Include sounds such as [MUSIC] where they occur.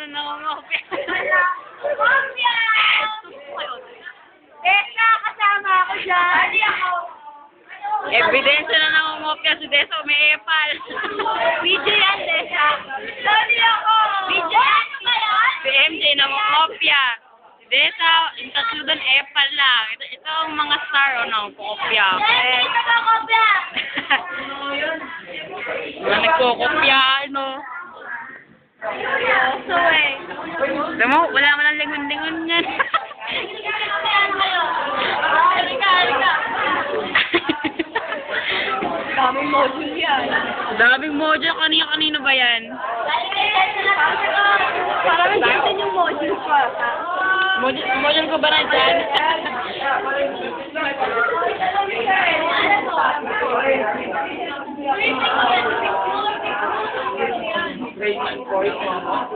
na nangungopia. Kopya! Teka, kasama ako dyan. Hindi ako. Ebidensya na nangungopia si Desa may epal. Video yan, Teka. Sorry ako. Video? Ano ba yan? Si MJ nangungopia. Si Desa, yung tatlo doon epal lang. Ito, ito ang mga star o nangungopia. Eh, ito ba kopya? Mga nagkukopya, ano. Alam mo, wala mo lang lingon-lingon yan. [LAUGHS] Daming module yan. Daming module. Kanina-kanino ba yan? Parang natin yung module pa. Module, module ko ba na dyan? [LAUGHS]